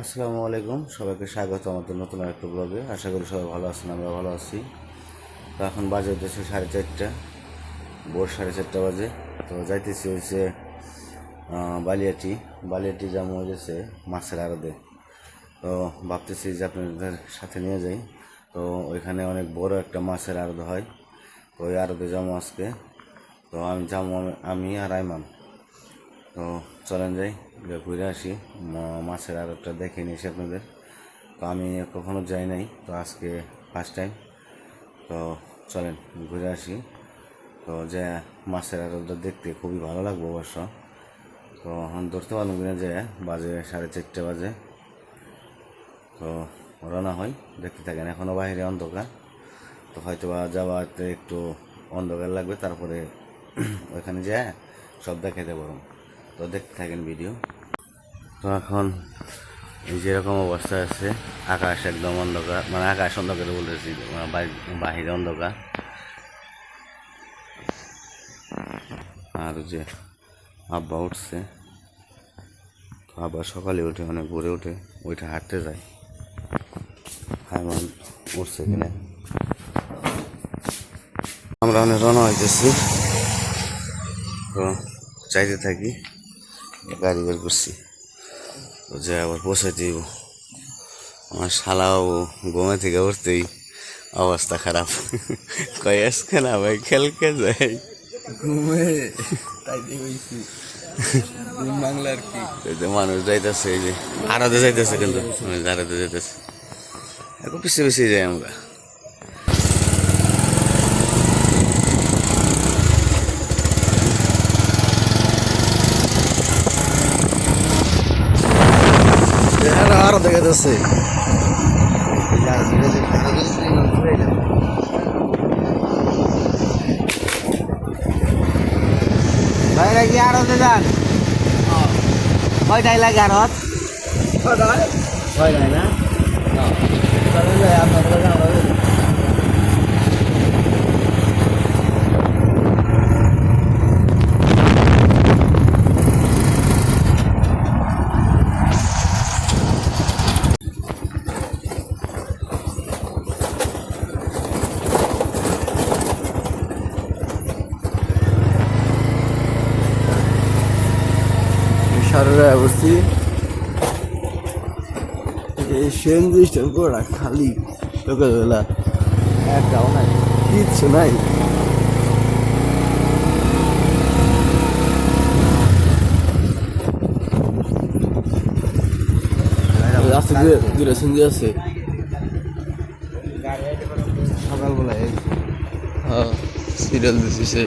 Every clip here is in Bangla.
আসসালামু আলাইকুম সবাইকে স্বাগত আমাদের নতুন একটা ব্লগে আশা করি সবাই ভালো আছেন আমরা ভালো আছি। তো এখন বাজে হচ্ছে সাড়ে চারটা ভোর সাড়ে চারটা বাজে। তো যাইতেছি আহ, বালিয়াটি। বালিয়াটি যেমন হয়েছে মাছের আড়দে তো ভাবতেছি যে আপনাদের সাথে নিয়ে যাই। তো ওইখানে অনেক বড় একটা মাছের আড়দ হয় তো ওই আড়দে যাব আজকে। তো আমি যাব আমি আর আইমান। তো চলেন যাই। গিয়ে ঘুরে আসি। মাছের আড়তটা দেখে নিয়েছি আপনাদের। তো আমি কখনো যাই নাই, তো আজকে ফার্স্ট টাইম তো চলেন, ঘুরে আসি। তো যে মাছের আড়তটা দেখতে খুবই ভালো লাগবে অবশ্য। তো এখন ধরতে পারলাম কিনা যে বাজে সাড়ে চারটে বাজে। তো রওনা হয়, দেখতে থাকেন এখনও বাইরে অন্ধকার। তো হয়তো বা যাওয়াতে একটু অন্ধকার লাগবে, তারপরে ওইখানে যায় সব দেখাতে পারব। তো দেখতে থাকেন ভিডিও এখন যেরকম অবস্থা আছে, আকাশ একদম অন্ধকার মানে আকাশ অন্ধকার বলতেছি মানে বাহিরে অন্ধকার। আর যে আব্বা উঠছে, তো আব্বা সকালে উঠে, অনেক ভোরে উঠে ওইটা হাঁটতে যায়। হাইমান উঠছে কিনা? আমরা অনেক রওনা হইতেছি। তো চাইতে থাকি, গাড়ি বের করছি। যে আবার বসে দিব। আমার শালাও গোমা থেকে উঠতেই অবস্থা খারাপ। কয় খেলা না ভাই খেলকে যাই। ঘুমে? তাই দেখছি বাংলার কি? মানুষ যাইতেছে এই যে আড়াতে যাইতেছে কিন্তু আড়াতে যাইতেছে। এখন পিছিয়ে পিছিয়ে যাই আমরা। আরও দেখা যাচ্ছে। ভাই নাকি আড়তে যান। কয়টাই লাগে আড়ত না? সারা বসছি এই সেন্দ্রিশটার গোড়া খালি লোকে বেলা একটাও নাই কিচ্ছু নাই। রাস্তা দিয়ে দূরে সন্ধি আছে। সকালবেলা হ্যাঁ সিরিয়াল দিছি সে।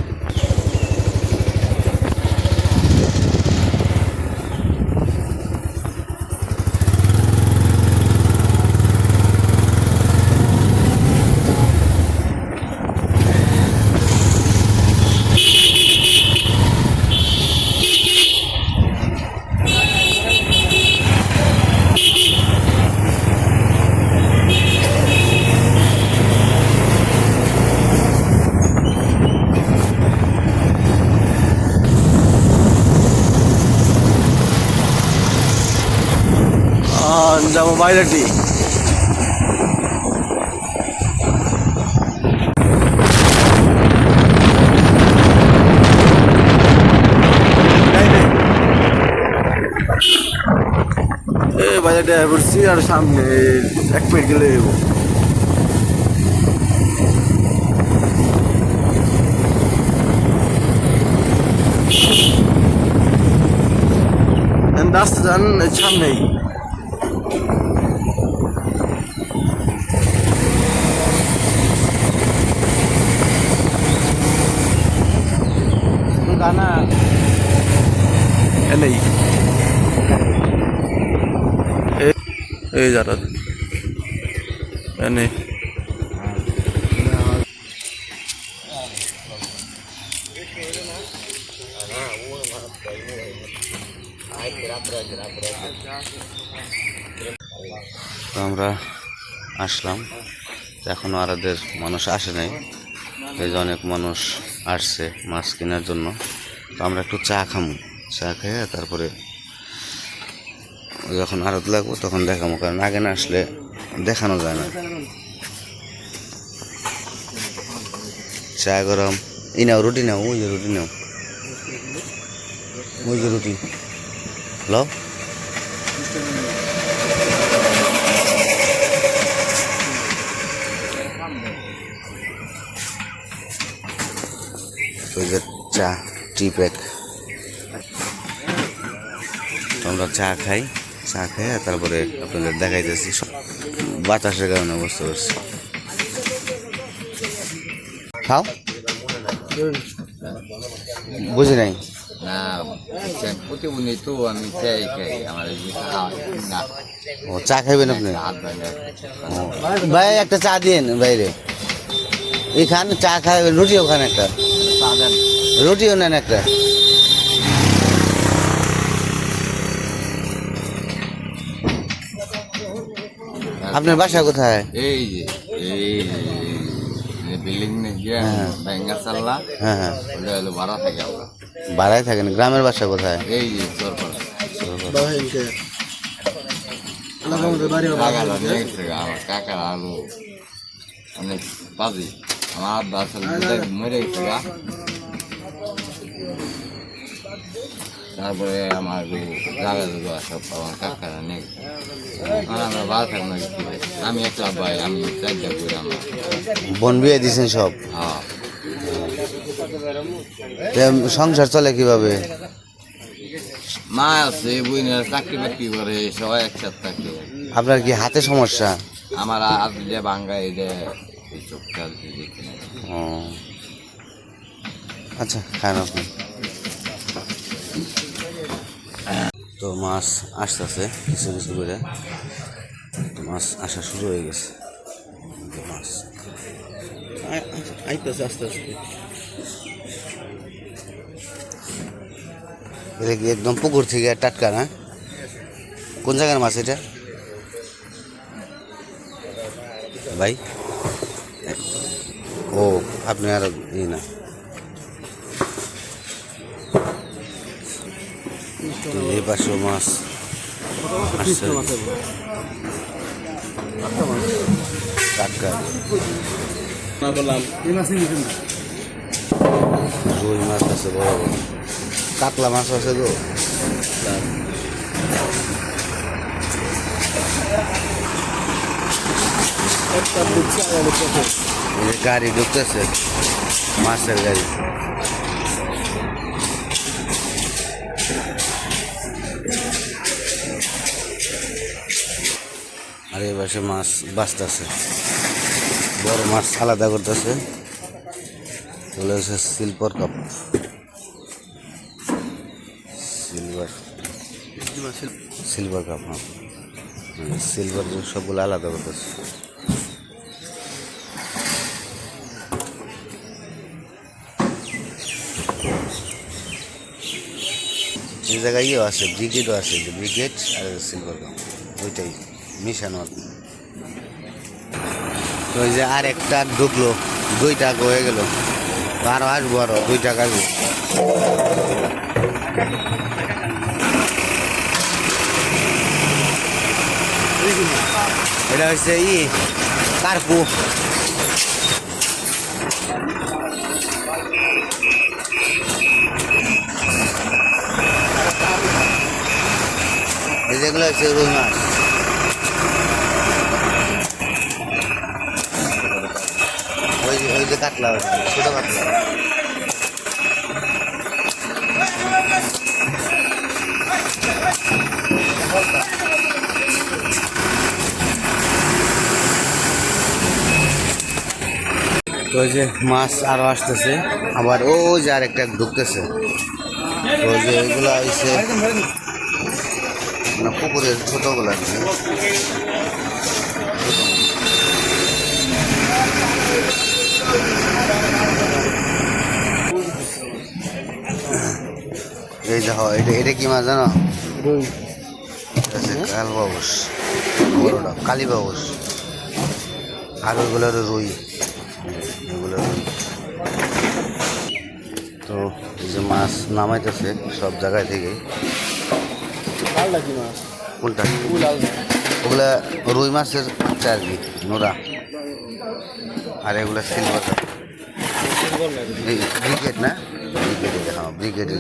বাইরেটি বাজারটা পড়ছি আর সামনে এক মিনিট গেলে যাব রাস্তা যান সামনেই। গানা। এনেই এ- এই যারা আমরা আসলাম। এখনও আরাদের মানুষ আসে নাই। এই যে অনেক মানুষ আসছে মাছ কেনার জন্য। তো আমরা একটু চা খামু। চা খেয়ে তারপরে যখন আড়ত লাগবো তখন দেখাবো কারণ আগে না আসলে দেখানো যায় না। চা গরম। এই নাও, রুটি নাও, ওই যে রুটি নাও। ওই যে রুটি। হ্যালো টি প্যাক আমরা চা খাই চা খাই আর তারপরে আপনাদের দেখাইতেছি বাতাসের কারণে বুঝতে পারছি। খাও? বুঝি নাই? না আচ্ছা, প্রতিবন্ধী তো আমি চাই খাই আমার না। ও চা খাইবেন আপনি? ভাই একটা চা দিন বাইরে। এখানে চা খাইবেন রুটিও খান একটা। সাধারণ রুটিও নেন একটা। আপনার বাসা কোথায়? এই যে এই যে বিল্ডিং গিয়ে হ্যাঁ। হ্যাঁ হ্যাঁ। ওটা হলো ভাড়া থাকে আমরা। বাড়ায় থাকেন গ্রামের বাসা কোথায়? এই যে আমার কাকারা আলু অনেক বাজি আমার আব্বা মরে গেছে তারপরে আমার জুগা সব আমার কাকারা আর আমরা কি হবে? আমি একলা ভাই আমি চারটা করে আমার। বন বিয়ে দিয়েছেন সব? হ্যাঁ। সংসার চলে কীভাবে? মা আছে বইনের চাকরি বাকরি করে সবাই একসাথে থাকে। আপনার কি হাতে সমস্যা? আমার হাত দিয়ে ভাঙ্গা এই যে এই চোখটা আচ্ছা খান আপনি। তো মাছ আসতেছে কিছু কিছু করে। তো মাছ আসা শুরু হয়ে গেছে। মাছ আইতেছে আস্তে আস্তে। এটা কি একদম পুকুর থেকে টাটকা না? কোন জায়গার মাছ এটা? ভাই? ও, আপনি আর ই না। তো এই পাশেও মাছ। আসছে টাটকা। রুই মাছ আছে বড় বড় কাতলা মাছ আছে তো। গাড়ি ঢুকতেছে মাছের গাড়ি। পাশে মাছ বাঁচতেছে। বড় মাছ আলাদা করতেছে। চলে এসে silver cup silver silver cup silver সবগুলো আলাদা করতেছে। এই জায়গায় ইয়েও আছে, ব্রিগেডও আছে, ব্রিগেড আর সিলভার কাপ ওইটাই মিশানো আর কি। ওই যে আর একটা ঢুকলো দুই টাকা হয়ে গেল। আরও আসব, আরও দুইটা আসব। এটা হচ্ছে ই, কার্পু। যেগুলো হচ্ছে রুই মাছ। ওই যে কাতলা ছোট কাতলা তো যে মাছ আরও আসতেছে, আবার ও যে আর একটা ঢুকতেছে। তো যে এগুলো হচ্ছে মানে পুকুরের ছোটগুলো আর এই দেখো এটা এটা কি মাছ জানো? কাল বাবুস বড়টা কালী বাবুস। আর ওইগুলো রুই। এগুলো রুই। তো এই যে মাছ নামাইতেছে সব জায়গায় থেকে। মাছ? কোনটা? ওগুলা রুই মাছের আর নোরা আর এগুলা সিলভার। না? ব্রিগেডের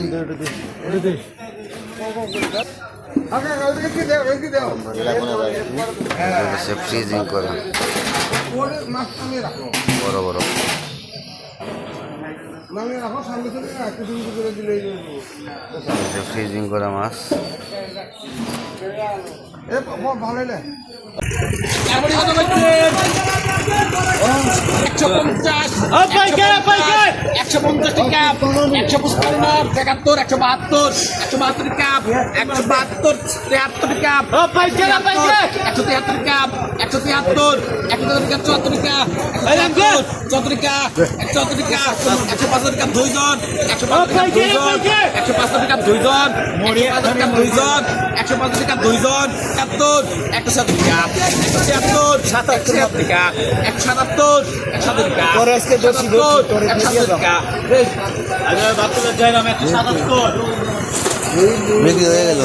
ফ্রিজিং করে। বড় বড়। ফ্রিজিং করা মাছ। একশো পঞ্চাশ টাকা একশো পঁচপান্ন একাত্তর একশো বাহাত্তর একশো বাহাত্তর টাকা একশো বাহাত্তর তেহাত্তর টাকা একশো তিয়াত্তর টাকা একশো তিয়াত্তর একশো টাকা চুয়াত্তর টাকা চুয়াত্তর টাকা একশো চুয়াত্তর টাকা একশো পাঁচশো টাকা দুইজন একশো টাকা দুইজন একশো পাঁচশো টাকা দুইজন একশো টাকা দুইজন একশো পাঁচশো টাকা দুইজন একাত্তর একশো সাত টাকা একশো তিয়াত্তর একশো সাত টাকা একশো সাতাত্তর একশো টাকা সাতাত্তর একশো সাত টাকা বিক্রি হয়ে গেল।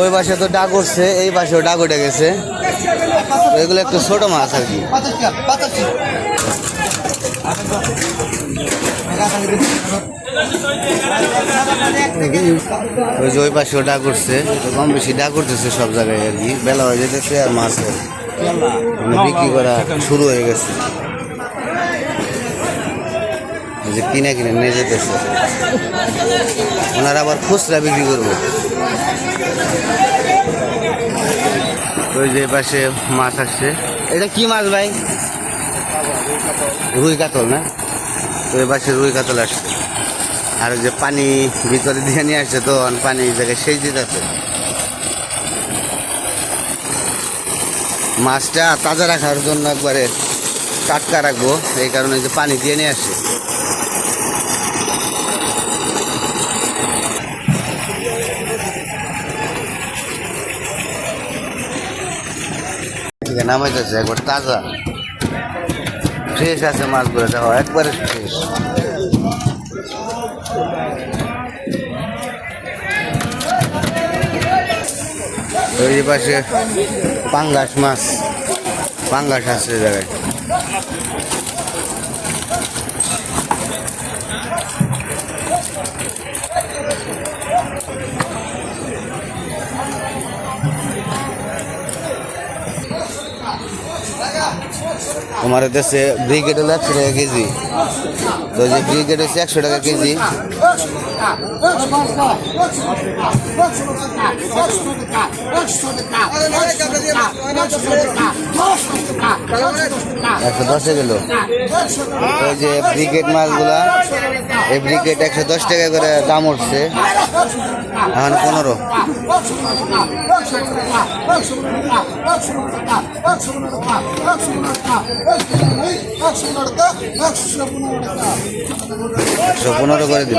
ওই পাশে তো ডাক উঠছে এই পাশেও ডাক উঠে গেছে। এগুলো একটু ছোট মাছ আর কি। ওই ওই পাশেও ডাক তো কম বেশি ডাক উঠতেছে সব জায়গায় আর কি। বেলা হয়ে যেতেছে আর মাছের মানে বিক্রি করা শুরু হয়ে গেছে। যে কিনে কিনে নিয়ে যেতেছে ওনারা আবার খুচরা বিক্রি করব। ওই যে পাশে মাছ আসছে। এটা কি মাছ ভাই? রুই কাতল না? তো এই পাশে রুই কাতল আসছে আর যে পানি ভিতরে দিয়ে নিয়ে আসছে তো পানি জায়গায় সেই দিতেছে মাছটা তাজা রাখার জন্য একবারে টাটকা রাখব, এই কারণে যে পানি দিয়ে নিয়ে আসছে নামাইতেছে, একবার তাজা। ফ্রেশ আছে মাছগুলো দেখো একবারে ফ্রেশ। ওই পাশে পাঙ্গাস মাছ পাঙ্গাস আছে জায়গায়। তোমার দেশে ব্রিগেড হলো একশো টাকা কেজি। তো যে ব্রিগেড হচ্ছে একশো টাকা কেজি। একশো দশে গেল। ওই যে ব্রিগেড মাছগুলা এই ব্রিগেড একশো দশ টাকা করে দাম উঠছে। এখন পনেরো। একশো পনেরো করে দিল।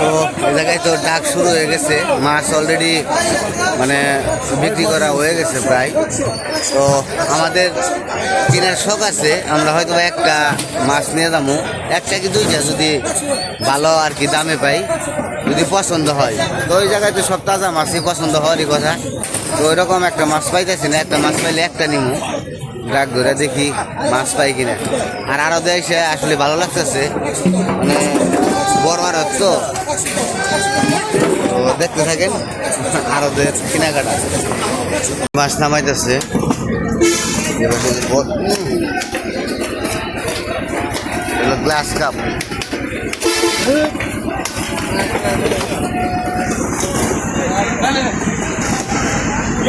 তো এই জায়গায় তো ডাক শুরু হয়ে গেছে। মাছ অলরেডি মানে বিক্রি করা হয়ে গেছে প্রায়। তো আমাদের কেনার শখ আছে, আমরা হয়তো একটা মাছ নিয়ে যাব। একটা কি দুইটা যদি ভালো আর কি দামে পাই, যদি পছন্দ হয়। তো ওই জায়গায় তো সব তাজা মাছই পছন্দ হওয়ারই কথা। তো ওইরকম একটা মাছ পাইতেছি না, একটা মাছ পাইলে একটা নিমু। ডাক ধরে দেখি মাছ পাই কিনা। আর আরও দেশে আসলে ভালো লাগতেছে। মানে বড় আর তো। দেখতে থাকেন, আরও দেশ কেনাকাটা। মাছ নামাইতেছে। গ্লাস কাপ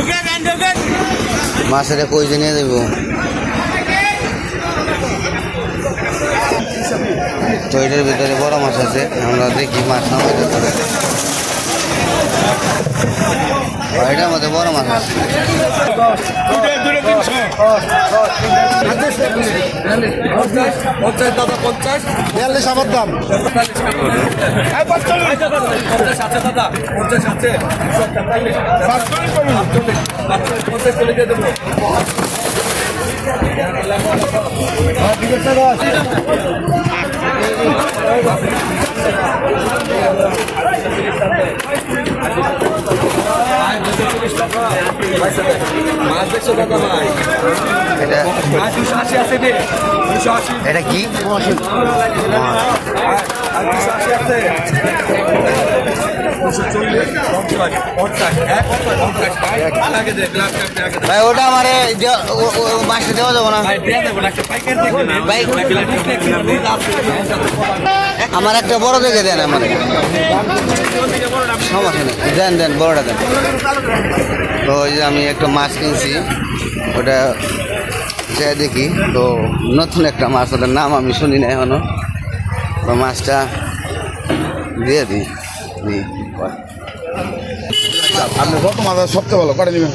মাছ এটা কই জেনে দেবো? তো এটার ভিতরে বড় মাছ আছে আমরা দেখি মাছ নামাইতে এটার মধ্যে বড় মাছ আছে। বিয়াল্লিশ আমার দাম। এটা এটা কি? ভাই ওটা আমার মাসে দেওয়া যাব না। ভাই আমার একটা বড় দেখে দেন আমার। সমস্যা নেই। দেন দেন বড়টা দেন। তো ওই যে আমি একটা মাছ কিনছি। ওটা যে দেখি। তো নতুন একটা মাছ ওটার নাম আমি শুনি না এখনও। তো মাছটা দিয়ে দিই। দিই। আপনি কত মাছ সবচেয়ে ভালো করে নেবেন?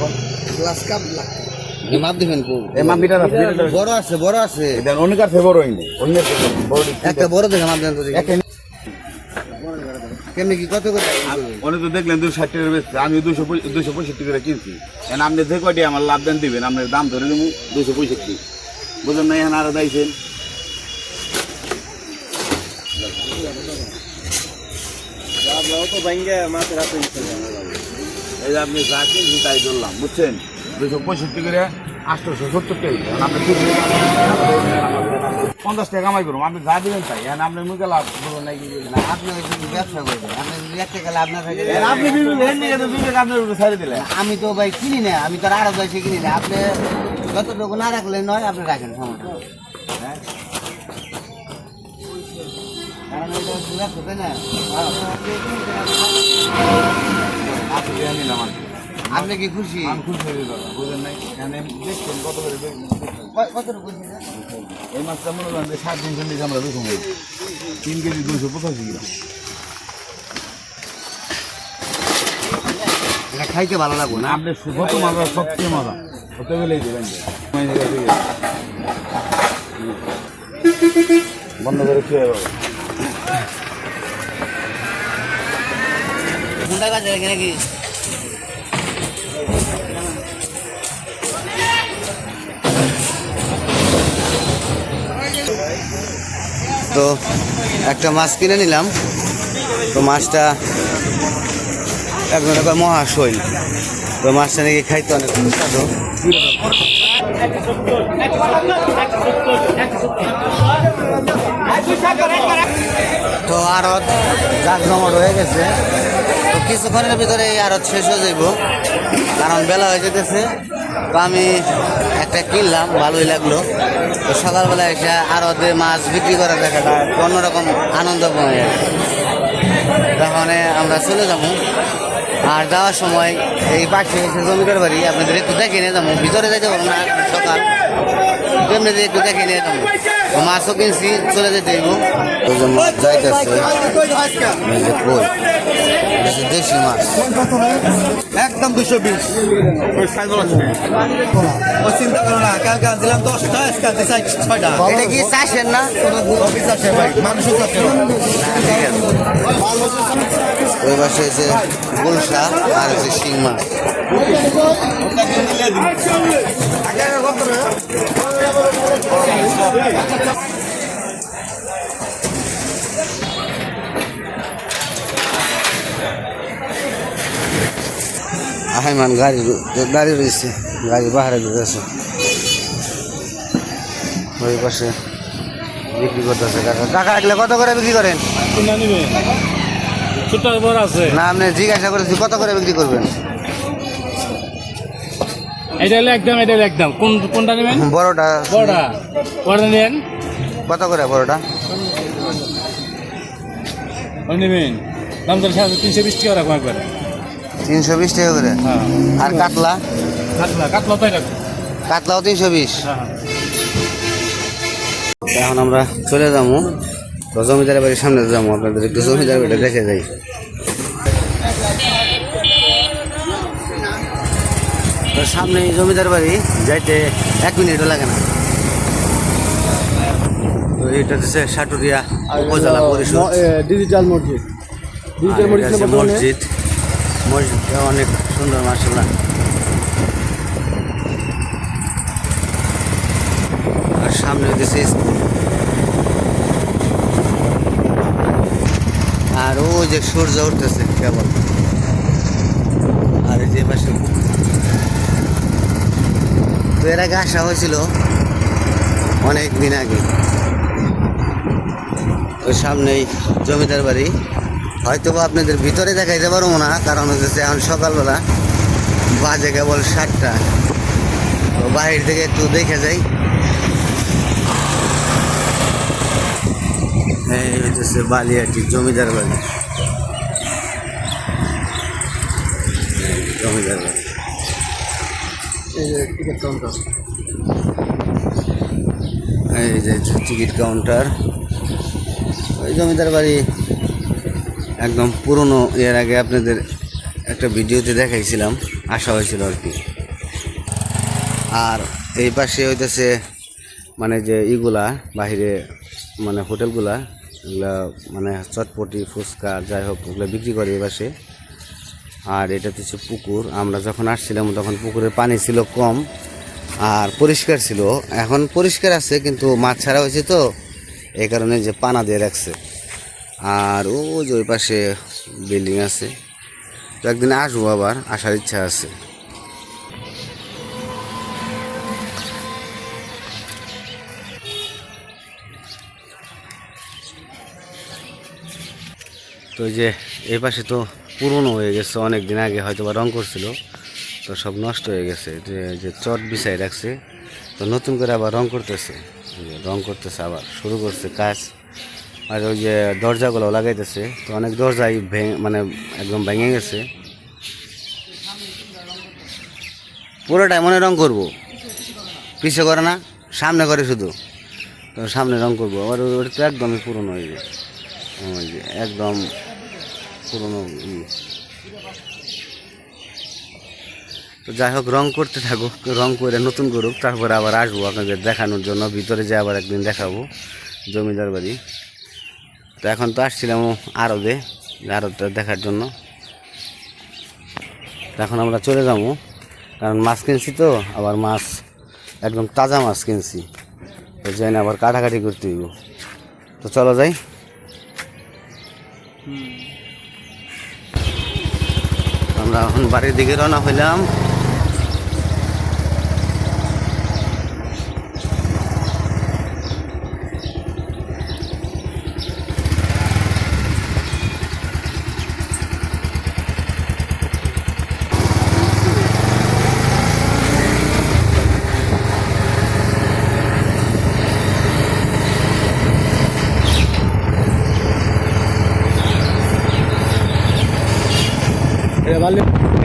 মাপ দিবেন এই মাপ বিটার আছে। বড় আছে বড় আছে। দেন অনেকার ফেভার হয়নি অন্যের বড় একটা বড় দেখে মাপ দেন তো দেখি। কেমনি কি কত করে? অনেক তো দেখলেন দুশো ষাট টাকার বেচছে। আমি দুশো দুশো পঁয়ষট্টি করে কিনছি। আপনি যে কয়টি আমার লাভ দেন দিবেন আপনার দাম ধরে নেব দুশো পঁয়ষট্টি। বুঝলেন না এখন আরও দাইছেন। এই যে আপনি যা কিনছি তাই ধরলাম বুঝছেন? দুশো পঁয়ষট্টি করে আটশোশো সত্তর টাকা এখন আপনি পঞ্চাশ টাকা কামাই করুন আপনি যা দিবেন তাই। এখন আপনি মুখে লাভ বলুন না আপনি যদি ব্যবসা করবেন আপনি যদি আপনার থাকে আপনি উপরে ছাড়ে দিলেন। আমি তো ভাই কিনি না আমি তো আর যাইছি কিনি না। আপনি যতটুকু না রাখলে নয় আপনি রাখেন সমস্যা। হ্যাঁ? কারণ এটা না? আপনি কি। খুশি? আমি খুশি হয়ে গেলাম বুঝলেন নাই? এখানে দেখছেন কত করে? এই মাছটা মনে করেন যে সাত দিন চল্লিশ আমরা দুশো মূল তিন কেজি দুশো পঁচাশি গ্রাম। এটা খাইতে ভালো লাগবো না। আপনি কত মজা সবচেয়ে মজা। কত গেলেই দেবেন বন্ধ করে খেয়ে যাব। কোনটা লাগে নাকি তো একটা মাছ কিনে নিলাম। তো মাছটা একজন একবার মহাশৈল তো মাছটা নাকি খাইতে অনেক সুস্বাদু। তো আরত জাক জমট হয়ে গেছে। তো কিছুক্ষণের ভিতরে এই আরত শেষ হয়ে যাইব। কারণ বেলা হয়ে যেতেছে তো আমি একটা কিনলাম, ভালোই লাগল। তো সকালবেলা এসে আরতে মাছ বিক্রি করা দেখাটা অন্যরকম আনন্দ পাওয়া যায় তখন আমরা চলে যাব। আর যাওয়ার সময় এই পাশে জমিদার বাড়ি, আপনাদের একটু দেখে নিয়ে যাব। ভিতরে যাইতে পারব না, সকাল। তেমনি একটু দেখে নিয়ে যাব। মাছও কিনছি চলে যেতে যে মাছ যাইতেছে। কই দেশি মাছ। একদম দুশো বিশ। চিন্তা করো না কালকে আনছিলাম দশটা আজকে ছয়টা। এটা কি চাষের না? অফিস আছে ভাই মানুষও চাচ্ছে ওই পাশে এসে গুলশা আর হচ্ছে শিং মাছ। আহাইমান গাড়ি গাড়ি রয়েছে গাড়ি বাহারে দিতেছে ওই পাশে বিক্রি করতেছে কাকা কাকা এগুলো কত করে বিক্রি করেন? না আপনি জিজ্ঞাসা করেছি কত করে বিক্রি করবেন? এটা হলো একদম এটা হলো একদম। কোন কোনটা নেবেন? বড়টা। বড়টা। বড়টা কত করে বড়টা? নেবেন। দাম সাড়ে তিনশো বিশ টাকা রাখব একবার। তিনশো বিশ টাকা করে? হ্যাঁ। আর কাতলা? কাতলা কাতলা তাই রাখব কাতলাও তিনশো বিশ? হ্যাঁ এখন আমরা চলে যাব। জমিদার বাড়ির সামনে যাব। আপনাদের একটু জমিদার বাড়িটা দেখে যাই। সামনে জমিদার বাড়ি যাইতে এক মিনিটও লাগে না। তো এটা হচ্ছে সাটুরিয়া উপজেলা পরিষদ। ডিজিটাল মসজিদ। মসজিদ মসজিদটা অনেক সুন্দর মার্শাল্লাহ আর সামনে হচ্ছে স্কুল। আর ওই যে সূর্য উঠতেছে কেবল আর এই যে পাশে পুকুর। তো এর আগে আসা হয়েছিল অনেক দিন আগে। ওই সামনেই জমিদার বাড়ি। হয়তো আপনাদের ভিতরে দেখাইতে পারব না, কারণ হচ্ছে এখন সকালবেলা বাজে কেবল সাতটা। তো বাহির থেকে একটু দেখে যাই। এই হচ্ছে বালিয়াটি জমিদার বাড়ি জমিদার বাড়ি এই যে টিকিট কাউন্টার ওই জমিদার বাড়ি একদম পুরনো, এর আগে আপনাদের একটা ভিডিওতে দেখাইছিলাম আসা হয়েছিল আর কি। আর এই পাশে হইতেছে মানে যে ইগুলা, বাহিরে মানে হোটেলগুলা, এগুলা মানে চটপটি, ফুচকা, যাই হোক, ওগুলো বিক্রি করে এই পাশে। আর এটা হচ্ছে পুকুর। আমরা যখন আসছিলাম, তখন পুকুরের পানি ছিল কম আর পরিষ্কার ছিল। এখন পরিষ্কার আছে, কিন্তু মাছ ছাড়া হয়েছে তো এই কারণে যে পানা দিয়ে রাখছে। আর ও যে ওই পাশে বিল্ডিং আছে। তো একদিন আসব আবার, আসার ইচ্ছা আছে। তো যে, এই পাশে তো পুরনো হয়ে গেছে, অনেক দিন আগে হয়তো বা রং করছিল। তো সব নষ্ট হয়ে গেছে, যে যে চট বিছাই রাখছে, তো নতুন করে আবার রং করতেছে। রং করতেছে আবার, শুরু করছে কাজ। আর ওই যে দরজাগুলো লাগাইতেছে, তো অনেক দরজাই মানে একদম ভেঙে গেছে। পুরোটাই মনে রং করব। পিছে করে না, সামনে করে শুধু। তো সামনে রং করব, আবার ওটা তো একদমই পুরনো হয়ে যায় একদম পুরনো তো যাই হোক, রং করতে থাকুক, রং করে নতুন করুক, তারপরে আবার আসব আপনাদের দেখানোর জন্য, ভিতরে যে আবার একদিন দেখাবো, জমিদার বাড়ি। তো এখন তো আসছিলাম আরবে, আরবটা দেখার জন্য। এখন আমরা চলে যাব, কারণ মাছ কিনছি তো, আবার মাছ, একদম তাজা মাছ কিনছি। তো যাই না, আবার কাটাকাটি করতে হইব। তো চলো যাই। আমরা এখন বাড়ির দিকে রওনা হইলাম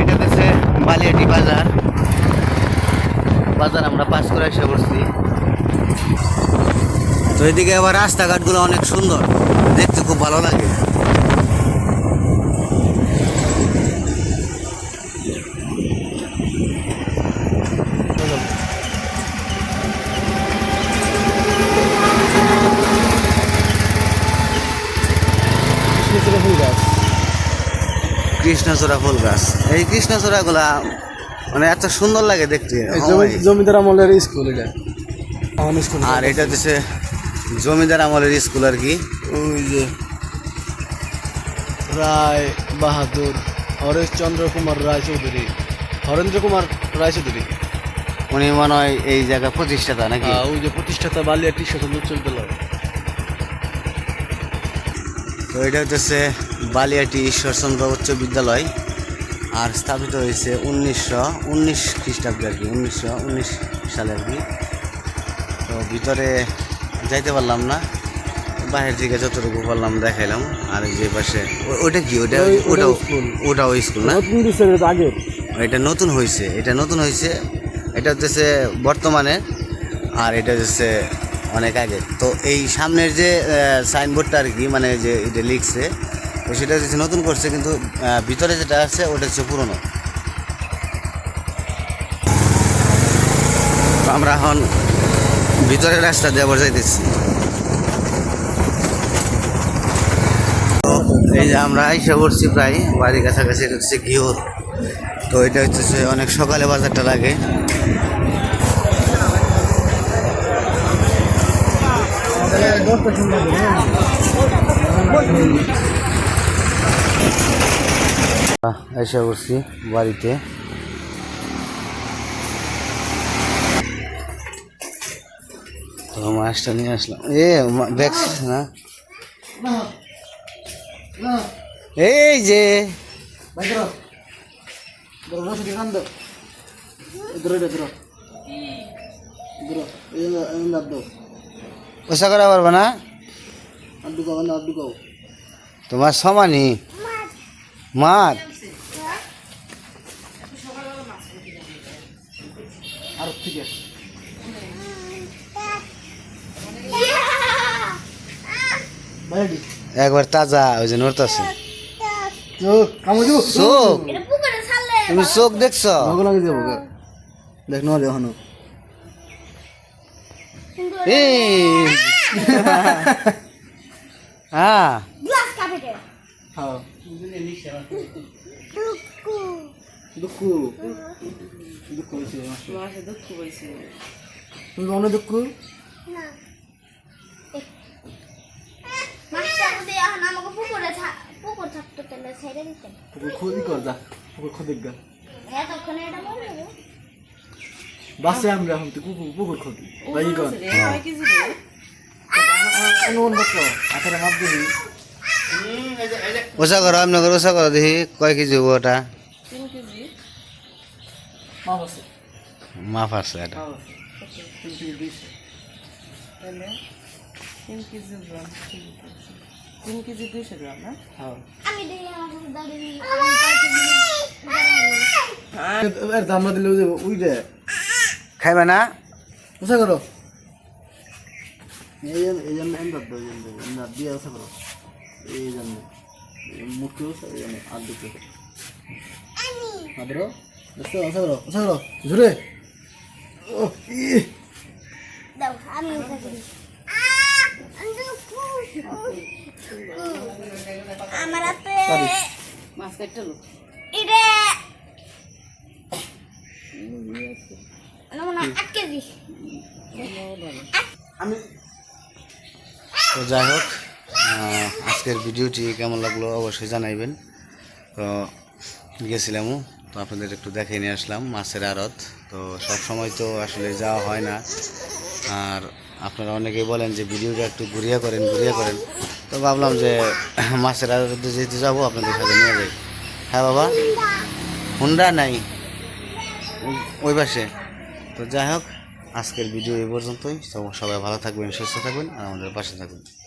এটা হচ্ছে বালিয়াটি বাজার বাজার আমরা পাস করে এসে পড়ছি তো এদিকে আবার রাস্তাঘাটগুলো অনেক সুন্দর। দেখতে খুব ভালো লাগে। কৃষ্ণচূড়া ফুল গাছ। এই কৃষ্ণচূড়াগুলা মানে এত সুন্দর লাগে দেখতে। ওই। জমিদার আমলের স্কুল এটা। আর এটা হচ্ছে জমিদার আমলের স্কুল আর কি। ওই যে রায় বাহাদুর হরেশচন্দ্র কুমার রায় চৌধুরী হরেন্দ্র কুমার রায় চৌধুরী উনি মনে হয় এই জায়গা প্রতিষ্ঠাতা নাকি? ওই যে প্রতিষ্ঠাতা বালিয়াটি স্বতন্ত্র উচ্চ বিদ্যালয় তো এটা হচ্ছে বালিয়াটি ঈশ্বরচন্দ্র উচ্চ বিদ্যালয় আর স্থাপিত হয়েছে উনিশশো উনিশ খ্রিস্টাব্দে আর কি উনিশশো উনিশ সালে আর কি। তো ভিতরে যাইতে পারলাম না। বাইরের থেকে যতটুকু পারলাম দেখাইলাম। আর যে পাশে ওটা কি? ওটা ওটা। ওটাও স্কুল। না? আগে এটা নতুন হয়েছে এটা নতুন হয়েছে এটা হচ্ছে বর্তমানে আর এটা হচ্ছে অনেক আগে। তো এই সামনের যে সাইনবোর্ডটা আর কি মানে যে এটা লিখছে তো সেটা হচ্ছে নতুন করছে কিন্তু ভিতরে যেটা আছে ওটা হচ্ছে পুরনো। আমরা এখন ভিতরের রাস্তা দিয়ে আবার যাইতেছি। এই যে আমরা এসে পড়ছি প্রায়, বাড়ির কাছাকাছি এটা হচ্ছে ঘিওর। তো এটা হচ্ছে অনেক সকালে বাজারটা লাগে। এসে পড়ছি বাড়িতে। মাছটা নিয়ে আসলাম। এ দেখছিস না। এই যে। ওসা করা পারবে না? তোমার সমানই। মার একবার তাজা ওই যে নড়তাছে। চোখ? তুমি চোখ দেখছ? দেখ না এখনও। হ্যাঁ। হ্যাঁ। দুঃখু। দুঃখ। অনেক দুঃখ পুকুর থাকতো তাহলে ছেড়ে দিতেন পুকুর খোঁজি কর যা পুকুর খোঁজ গা এতক্ষণে এটা মরে যাবে বাসে আমরা এখন তুই পুকুর পুকুর খোঁজি ভাই কর অনুমান করতো আঠারো মাপ দিবি ওষা করো আপনি করো ওষা করো দেখি কয় কেজি হব ওটা মাপ আছে মাফ আছে এটা মাপ আছে তিন কেজি দুইশো তিন কেজি দুইশো গ্রাম না? হ্যাঁ। আমি দেখি আমার কাছে দাঁড়িয়ে এর দাম না দিলে ওই রে খাইবে না? ওসা করো। এই জন্য এই জন্য এমদাদ দাও জন্য এমদাদ দিয়ে ওসা করো। এই জন্য মুখে ওসা এই জন্য আর দিকে আদরো দেখছ ওসা করো। ওসা করো। জোরে ও ই। দাও আমি উঠে দিই আমার হাতে মাছ কাটতে লোক তো যাই হোক আজকের ভিডিওটি কেমন লাগল অবশ্যই জানাইবেন। তো গেছিলামও তো আপনাদের একটু দেখে নিয়ে আসলাম মাছের আড়ত। তো সব সময় তো আসলে যাওয়া হয় না। আর আপনারা অনেকেই বলেন যে ভিডিওটা একটু ঘুরিয়া করেন ঘুরিয়া করেন। তো ভাবলাম যে মাছের আড়তে যেতে যাব, আপনাদের সাথে নিয়ে যাই। হ্যাঁ বাবা, হুন্ডা নাই ওই- পাশে। তো যাই হোক, আজকের ভিডিও এই পর্যন্তই। সবাই ভালো থাকবেন, সুস্থ থাকবেন, আর আমাদের পাশে থাকবেন।